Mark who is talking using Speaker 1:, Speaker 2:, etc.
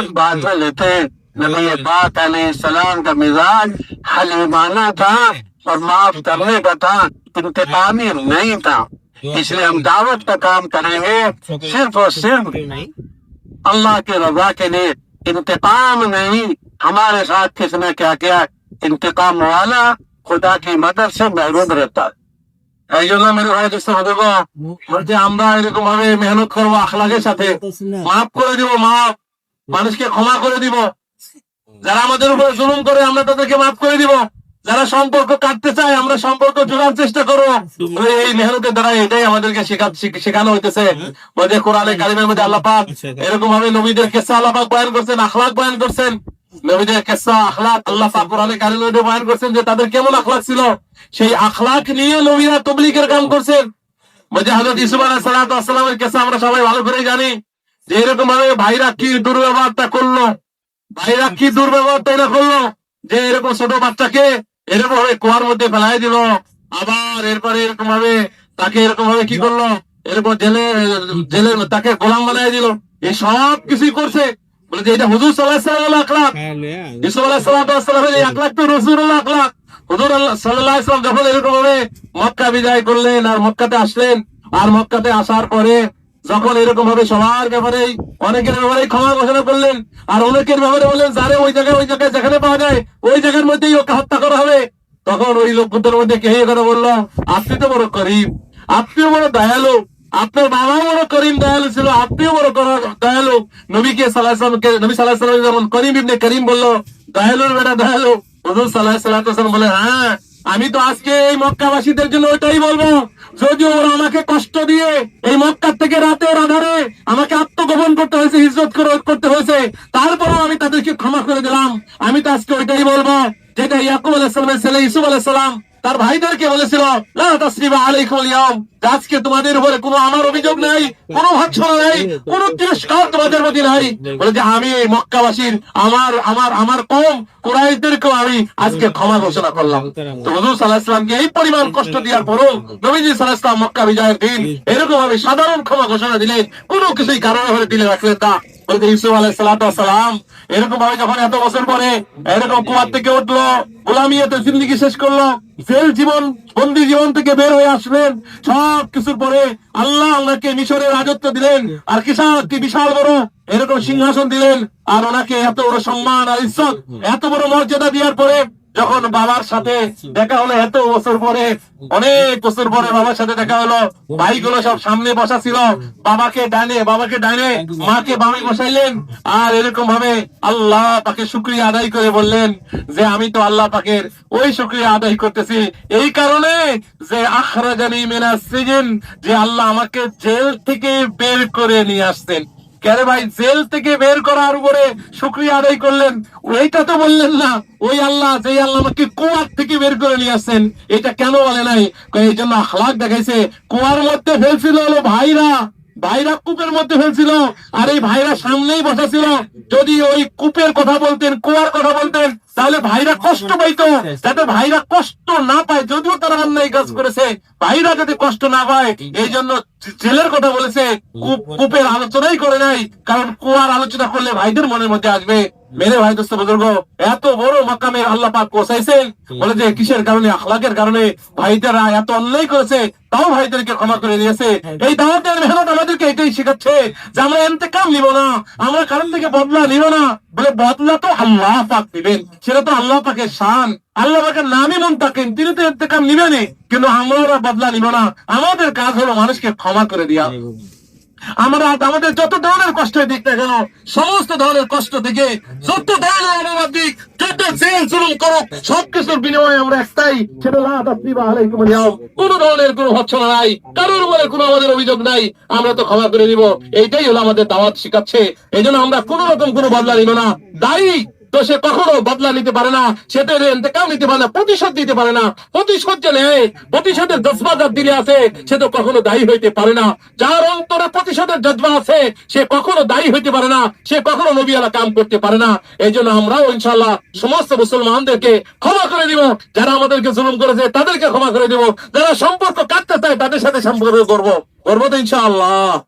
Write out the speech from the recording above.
Speaker 1: بہت بادل لیتے ہیں نبی پاک علیہ السلام کا مزاج حلیمانہ تھا اور معاف کرنے کا تھا، انتقامی نہیں تھا۔ اس لیے ہم دعوت کا کام کریں گے، صرف اور صرف اللہ کی رضا کے لیے۔ انتقام نہیں، ہمارے ساتھ کس نے کیا کیا؟ انتقام والا خدا کی مدد سے محروم رہتا۔ ہے ایجو اللہ একজন মেরে ভাই দেখছেন হতে যে আমরা এরকম ہمیں محنت کرو আখলাগের ساتھے মাফ করে দিব মাফ মানুষকে ক্ষমা করে দিব। যারা আমাদের উপরে জুলুম করে, আমরা তাদেরকে মাফ করে দিব। যারা সম্পর্ক কাটতে চায়, আমরা সম্পর্ক জোড়ার চেষ্টা করব এই মেহনতের দ্বারা এটাই আমাদেরকে শেখানো হইতেছে। কোরআনে কারিমের মধ্যে আল্লাহ পাক এরকম ভাবে নবীদের কেসা আল্লাহ পাক বয়ান করছেন, আখলাক বয়ান করছেন। নবীদের কেসা, আখলাক, আল্লাহ কোরআনে কারিমের মধ্যে বয়ান করছেন যে তাদের কেমন আখলাক ছিল? সেই আখলাক নিয়ে নবীরা তবলিগের কাম করছেন। বলছে হজরত ইসুফ আলাহ সালামের কেসা আমরা সবাই ভালো করে জানি। যে এরকম ভাবে ভাইরা কি দুর্ব্যবহারটা করল ভাইরা কি দুর্ব্যবহারটা এরা করল যে এরকম ছোট বাচ্চাকে এরকম ভাবে কুয়ার মধ্যে ফেলাই দিল আবার এরপরে এরকম ভাবে তাকে এরকম ভাবে কি করল এরকম জেলে জেলে তাকে গোলাম বানাই দিল এই সব কিছুই করছে। বলে যে এটা হুজুর সাল্লাহ সাল্লাম আখলাক ইসুফ আলাহ সাল্লামের এই আখলাক তো রসুল্লাহ আখলাক হুজুর সাল্লাহ ইসলাম যখন এরকম ভাবে মক্কা বিদায় করলেন আর মক্কাতে আসলেন আর মক্কাতে আসার পরে যখন এরকম ভাবে সবার ব্যাপারে অনেকের ব্যাপারে ক্ষমা ঘোষণা করলেন। আর অনেকের ব্যাপারে বললেন, যারে ওই জায়গায় ওই জায়গায় যেখানে পাওয়া যায়, ওই জায়গার মধ্যেই ওকে হত্যা করা হবে। তখন ওই লোকদের মধ্যে কে কথা বলল? আপনি তো বড় করিম। আপনিও বড় দয়ালু। আপনার বাবা বড় করিম দয়ালু ছিল। আপনিও বড় কর- দয়ালু। নবীকে সাল্লাহামকে নবী সাল্লাহ যেমন করিম ইবনে করিম বলল, দয়ালুর বেটা দয়ালু। হুজুর সাল্লাহ সাল্লাম বলে হ্যাঁ। আমি তো আজকে এই মক্কাবাসীদের জন্য ওইটাই বলব। যদিও ওরা আমাকে কষ্ট দিয়ে এই মক্কার থেকে রাতের আধারে আমাকে আত্মগোপন করতে হয়েছে, হিজরত করে- করতে হয়েছে, তারপরও আমি তাদেরকে ক্ষমা করে দিলাম। আমি তো আজকে ওইটাই বলব, যেটা ইয়াকুব আলাহ সালামের ছেলে ইসুফ আলাইসালাম তার ভাইদেরকে বলেছিল আজকে তোমাদের উপরে কোনো আমার অভিযোগ নাই, কোনো ভৎসনা নাই, কোনো তিরস্কার তোমাদের প্রতি নাই। বলে যে, আমি মক্কাবাসীর, আমার আমার আমার কম আমি আজকে ক্ষমা ঘোষণা করলাম। তো সাল্লাহ ইসলামকে এই পরিমাণ কষ্ট দেওয়ার পরও নবীজি সাল্লাহ ইসলাম মক্কা বিজয়ের দিন এরকম ভাবে সাধারণ ক্ষমা ঘোষণা দিলেন, কোনো কিছুই কারণে হলে দিলে রাখলেন সালাম এরকম ভাবে যখন এত বছর পরে এরকম কুমার থেকে উঠল শেষ করল, জেল জীবন জীবন থেকে বের হয়ে আসলেন। সব কিছুর পরে আল্লাহ আল্লাহকে মিশরের রাজত্ব দিলেন। আর কিসা কি বিশাল বড়, এরকম সিংহাসন দিলেন। আর ওনাকে এত বড় সম্মান আর ইজ্জত, এত বড় মর্যাদা দেওয়ার পরে যখন বাবার সাথে দেখা হলো এত বছর পরে, অনেক বছর পরে বাবার সাথে দেখা হলো, ভাইগুলো সব সামনে বসা ছিল, বাবাকে ডানে বাবাকে ডানে, মাকে বামে বসাইলেন, আর এরকম ভাবে আল্লাহ পাকে শুক্রিয়া আদায় করে বললেন যে, আমি তো আল্লাহ পাকের ওই শুক্রিয়া আদায় করতেছি, এই কারণে যে আখরাজানি মেনা সিজিন, যে আল্লাহ আমাকে জেল থেকে বের করে নিয়ে আসতেন কেন ভাই? জেল থেকে বের করার উপরে শুক্রিয়া আদায় করলেন। ওইটা তো বললেন না। ওই আল্লাহ যে আল্লাহ আমাকে কুয়ার থেকে বের করে নিয়ে আসছেন, এটা কেন বলে নাই? এই জন্য হালাক দেখাইছে। কুয়ার মধ্যে ফেলছিল হলো ভাইরা। ভাইরা কূপের মধ্যে ফেলছিল। আর এই ভাইরা সামনেই বসা ছিল যদি ওই কূপের কথা বলতেন, কুয়ার কথা বলতেন তাহলে ভাইরা কষ্ট পাইতো। যাতে ভাইরা কষ্ট না পায় যদিও তারা অন্যায় কাজ করেছে ভাইরা যাতে কষ্ট না পায় এই জন্য জেলের কথা বলেছে কূপ- কূপের আলোচনাই করে নাই কারণ কুয়ার আলোচনা করলে ভাইদের মনের মধ্যে আসবে। মেরে ভাই দোস্ত বুজুর্গ এত বড় মাকামে আল্লাহ পাক পৌঁছাইছেন বলে যে কিসের কারণে আখলাকের কারণে ভাইদেরা এত অন্যায় করেছে তাও ভাইদেরকে ক্ষমা করে দিয়েছে। এই দাওয়াতের মেহনত আমাদেরকে এটাই শেখাচ্ছে যে আমরা এতেকাম নিব না আমরা কারণ থেকে বদলা নিব না। বলে বদলা তো আল্লাহ পাক দিবেন। সেটা তো আল্লাহ পাকের শান। আল্লাহ পাকের নামই মন থাকেন তিনি তো এতেকাম নিবেনই কিন্তু আমরা বদলা নিব না। আমাদের কাজ হলো মানুষকে ক্ষমা করে দেওয়া আমরা আমাদের যত ধরনের কষ্ট দিক না কেন সমস্ত ধরনের কষ্ট ধরনের দিক, যত করো সবকিছুর বিনিময়ে আমরা একটাই কোনো ধরনের কোনো নাই। কারোর উপরে কোনো আমাদের অভিযোগ নাই। আমরা তো ক্ষমা করে দিব। এইটাই হলো আমাদের দাওয়াত শিখাচ্ছে। এই জন্য আমরা কোনো রকম কোনো বদলা নিব না। দায়ী তো সে কখনো বদলা নিতে পারে না। সে তো ইন্তেকাম নিতে পারে না, প্রতিশোধ দিতে পারে না। প্রতিশোধ যে নেয়, প্রতিশোধের জজবা দিলে আছে, সে তো কখনো দায়ী হইতে পারে না। যার অন্তরে প্রতিশোধের জজবা আছে, সে কখনো দায়ী হইতে পারে না। সে কখনো নবীলা কাম করতে পারে না। এই জন্য আমরাও ইনশাল্লাহ সমস্ত মুসলমানদেরকে ক্ষমা করে দিব। যারা আমাদেরকে জুলুম করেছে, তাদেরকে ক্ষমা করে দিব। যারা সম্পর্ক কাটতে চায়, তাদের সাথে সম্পর্ক করব। করব তো ইনশাআল্লাহ।